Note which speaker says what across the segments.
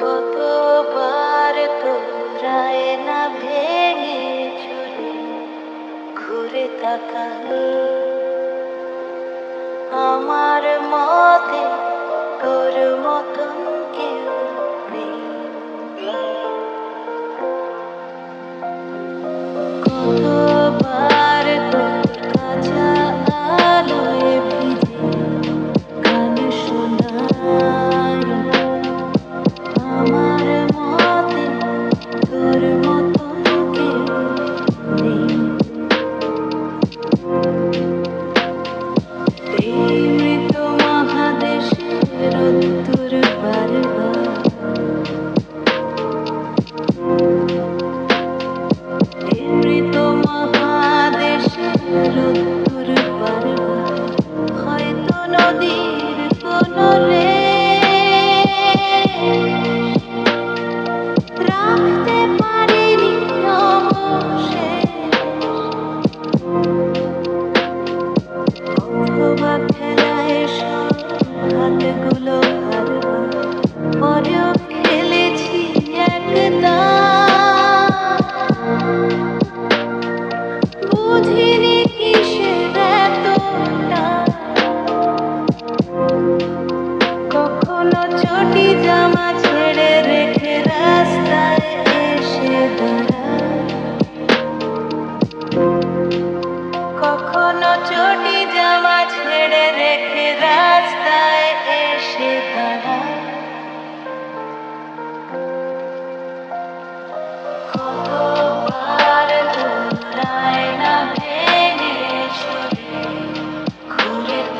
Speaker 1: কতবার তোরায় না ভেঙে চুরে ঘুরে তাকাল আমার মতে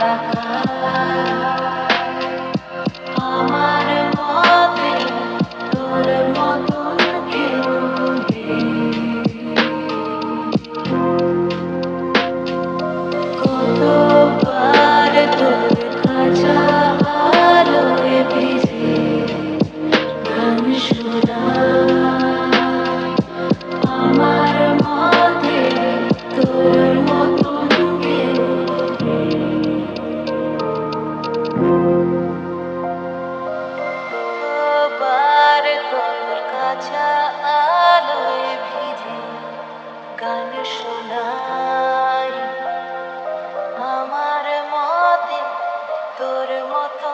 Speaker 1: Bye. তোর মতো